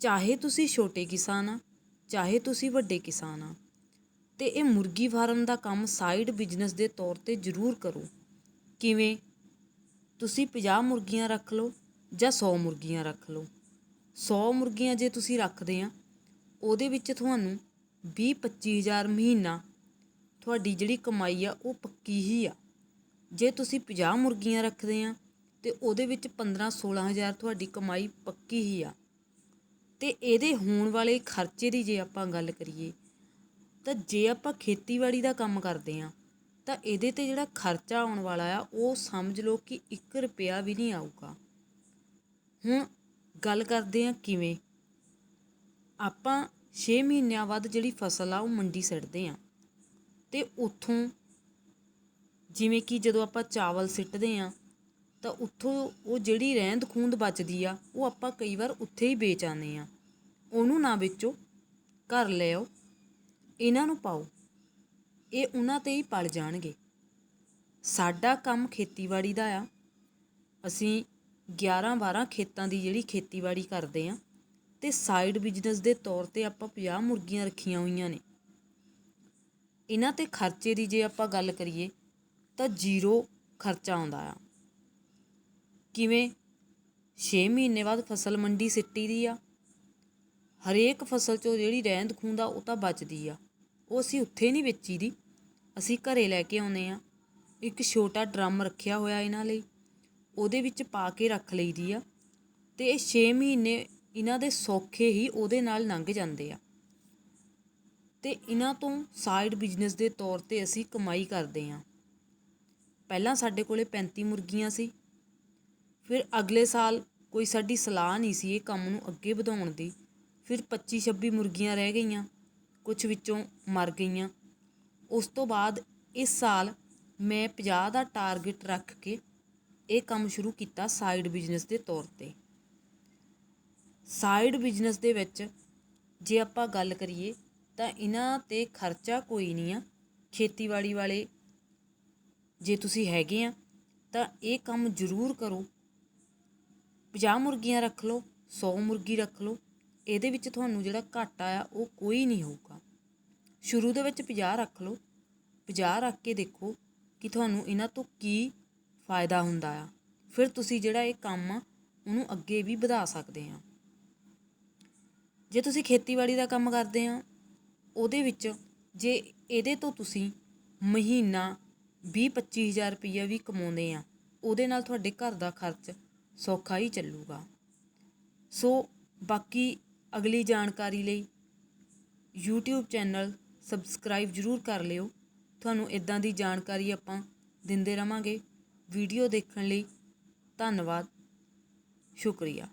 ਚਾਹੇ ਤੁਸੀਂ ਛੋਟੇ ਕਿਸਾਨ ਆ, ਚਾਹੇ ਤੁਸੀਂ ਵੱਡੇ ਕਿਸਾਨ ਆ, ਤੇ ਇਹ ਮੁਰਗੀ ਫਾਰਮ ਦਾ ਕੰਮ ਸਾਈਡ ਬਿਜ਼ਨਸ ਦੇ ਤੌਰ ਤੇ ਜ਼ਰੂਰ ਕਰੋ। ਕਿਵੇਂ? ਤੁਸੀਂ 50 ਮੁਰਗੀਆਂ ਰੱਖ ਲਓ ਜਾਂ 100 ਮੁਰਗੀਆਂ ਰੱਖ ਲਓ। 100 ਮੁਰਗੀਆਂ ਜੇ ਤੁਸੀਂ ਰੱਖਦੇ ਆ, ਉਹਦੇ ਵਿੱਚ ਤੁਹਾਨੂੰ 20 25000 ਮਹੀਨਾ ਤੁਹਾਡੀ ਜਿਹੜੀ ਕਮਾਈ ਆ, ਉਹ ਪੱਕੀ ਹੀ ਆ। ਜੇ ਤੁਸੀਂ 50 ਮੁਰਗੀਆਂ ਰੱਖਦੇ ਆ, ਤੇ ਉਹਦੇ ਵਿੱਚ 15 16000 ਤੁਹਾਡੀ ਕਮਾਈ ਪੱਕੀ ਹੀ ਆ। ਅਤੇ ਇਹਦੇ ਹੋਣ ਵਾਲੇ ਖਰਚੇ ਦੀ ਜੇ ਆਪਾਂ ਗੱਲ ਕਰੀਏ, ਤਾਂ ਜੇ ਆਪਾਂ ਖੇਤੀਬਾੜੀ ਦਾ ਕੰਮ ਕਰਦੇ ਹਾਂ, ਤਾਂ ਇਹਦੇ ਤੇ ਜਿਹੜਾ ਖਰਚਾ ਆਉਣ ਵਾਲਾ ਆ, ਉਹ ਸਮਝ ਲਓ ਕਿ 1 ਰੁਪਿਆ ਵੀ ਨਹੀਂ ਆਊਗਾ। ਹੁਣ ਗੱਲ ਕਰਦੇ ਹਾਂ ਕਿਵੇਂ? ਆਪਾਂ 6 ਮਹੀਨਿਆਂ ਬਾਅਦ ਜਿਹੜੀ ਫਸਲ ਆ, ਉਹ ਮੰਡੀ ਸਿੱਟਦੇ ਆ ਤੇ ਉੱਥੋਂ ਜਿਵੇਂ ਕਿ ਜਦੋਂ ਆਪਾਂ ਚਾਵਲ ਸਿੱਟਦੇ ਆ ਤਾਂ ਉੱਥੋਂ ਉਹ ਜਿਹੜੀ ਰਹਿੰਦ ਖੂੰਦ ਬਚਦੀ ਆ, ਉਹ ਆਪਾਂ ਕਈ ਵਾਰ ਉੱਥੇ ਹੀ ਵੇਚ ਆਉਂਦੇ ਆ। ਉਹਨੂੰ ਨਾ ਵੇਚੋ, ਘਰ ਲੈ ਆਓ, ਇਹਨਾਂ ਨੂੰ ਪਾਓ, ਇਹ ਉਹਨਾਂ ਤੇ ਹੀ ਪਲ ਜਾਣਗੇ। ਸਾਡਾ ਕੰਮ ਖੇਤੀਬਾੜੀ ਦਾ ਆ। ਅਸੀਂ 11 12 ਖੇਤਾਂ ਦੀ ਜਿਹੜੀ ਖੇਤੀਬਾੜੀ ਕਰਦੇ ਆ, ਤੇ ਸਾਈਡ ਬਿਜ਼ਨਸ ਦੇ ਤੌਰ ਤੇ ਆਪਾਂ 50 ਮੁਰਗੀਆਂ ਰੱਖੀਆਂ ਹੋਈਆਂ ਨੇ। ਇਹਨਾਂ ਤੇ ਖਰਚੇ ਦੀ ਜੇ ਆਪਾਂ ਗੱਲ ਕਰੀਏ, ਤਾਂ ਜ਼ੀਰੋ ਖਰਚਾ ਆਉਂਦਾ ਆ। ਕਿਵੇਂ? 6 ਮਹੀਨੇ ਬਾਅਦ ਫਸਲ ਮੰਡੀ ਸਿੱਟੀ ਦੀ ਆ। ਹਰੇਕ ਫਸਲ ਚੋਂ ਜਿਹੜੀ ਰਹਿੰਦ ਖੂੰਦ ਆ, ਉਹ ਤਾਂ ਬਚਦੀ ਆ। ਉਹ ਅਸੀਂ ਉੱਥੇ ਨਹੀਂ ਵੇਚੀ ਦੀ। ਅਸੀਂ ਘਰੇ ਲੈ ਕੇ ਆਉਂਦੇ ਆ। ਇੱਕ ਛੋਟਾ ਡਰਮ ਰੱਖਿਆ ਹੋਇਆ ਇਹਨਾਂ ਲਈ। ਉਹਦੇ ਵਿੱਚ ਪਾ ਕੇ ਰੱਖ ਲਈਦੀ ਆ। ਤੇ ਇਹ 6 ਮਹੀਨੇ ਇਹਨਾਂ ਦੇ ਸੌਖੇ ਹੀ ਉਹਦੇ ਨਾਲ ਲੰਘ ਜਾਂਦੇ ਆ। ਤੇ ਇਹਨਾਂ ਤੋਂ ਸਾਈਡ ਬਿਜ਼ਨਸ ਦੇ ਤੌਰ ਤੇ ਅਸੀਂ ਕਮਾਈ ਕਰਦੇ ਆ। ਪਹਿਲਾਂ ਸਾਡੇ ਕੋਲੇ 35 ਮੁਰਗੀਆਂ ਸੀ। ਫਿਰ ਅਗਲੇ ਸਾਲ ਕੋਈ ਸਾਡੀ ਸਲਾਹ ਨਹੀਂ ਸੀ ਇਹ ਕੰਮ ਨੂੰ ਅੱਗੇ ਵਧਾਉਣ ਦੀ। ਫਿਰ 25 26 ਮੁਰਗੀਆਂ ਰਹਿ ਗਈਆਂ ਕੁਝ ਵਿੱਚੋਂ ਮਰ ਗਈਆਂ। ਉਸ ਤੋਂ ਬਾਅਦ ਇਸ ਸਾਲ ਮੈਂ 50 ਦਾ ਟਾਰਗੇਟ ਰੱਖ ਕੇ ਇਹ ਕੰਮ ਸ਼ੁਰੂ ਕੀਤਾ ਸਾਈਡ ਬਿਜ਼ਨਸ ਦੇ ਤੌਰ ਤੇ। ਸਾਈਡ ਬਿਜ਼ਨਸ ਦੇ ਵਿੱਚ ਜੇ ਆਪਾਂ ਗੱਲ ਕਰੀਏ ਤਾਂ ਇਹਨਾਂ ਤੇ ਖਰਚਾ ਕੋਈ ਨਹੀਂ ਆ। ਖੇਤੀਬਾੜੀ ਵਾਲੇ ਜੇ ਤੁਸੀਂ ਹੈਗੇ ਆ ਤਾਂ ਇਹ ਕੰਮ ਜ਼ਰੂਰ ਕਰੋ। 50 ਮੁਰਗੀਆਂ ਰੱਖ ਲਓ 100 ਮੁਰਗੀ ਰੱਖ ਲਓ, ਇਹਦੇ ਵਿੱਚ ਤੁਹਾਨੂੰ ਜਿਹੜਾ ਘਾਟਾ ਆ, ਉਹ ਕੋਈ ਨਹੀਂ ਹੋਊਗਾ। ਸ਼ੁਰੂ ਦੇ ਵਿੱਚ 50 ਰੱਖ ਲਓ 50 ਰੱਖ ਕੇ ਦੇਖੋ ਕਿ ਤੁਹਾਨੂੰ ਇਹਨਾਂ ਤੋਂ ਕੀ ਫਾਇਦਾ ਹੁੰਦਾ ਆ। ਫਿਰ ਤੁਸੀਂ ਜਿਹੜਾ ਇਹ ਕੰਮ ਆ, ਉਹਨੂੰ ਅੱਗੇ ਵੀ ਵਧਾ ਸਕਦੇ ਆ। ਜੇ ਤੁਸੀਂ ਖੇਤੀਬਾੜੀ ਦਾ ਕੰਮ ਕਰਦੇ ਆ, ਉਹਦੇ ਵਿੱਚ ਜੇ ਇਹਦੇ ਤੋਂ ਤੁਸੀਂ ਮਹੀਨਾ 20 25000 ਰੁਪਈਆ ਵੀ ਕਮਾਉਂਦੇ ਆ, ਉਹਦੇ ਨਾਲ ਤੁਹਾਡੇ ਘਰ ਦਾ ਖਰਚ ਸੌਖਾ ਹੀ ਚੱਲੂਗਾ। ਸੋ ਬਾਕੀ ਅਗਲੀ ਜਾਣਕਾਰੀ ਲਈ YouTube ਚੈਨਲ ਸਬਸਕ੍ਰਾਈਬ ਜ਼ਰੂਰ ਕਰ ਲਿਓ। ਤੁਹਾਨੂੰ ਇਦਾਂ ਦੀ ਜਾਣਕਾਰੀ ਆਪਾਂ ਦਿੰਦੇ ਰਵਾਂਗੇ। ਵੀਡੀਓ ਦੇਖਣ ਲਈ ਧੰਨਵਾਦ। ਸ਼ੁਕਰੀਆ।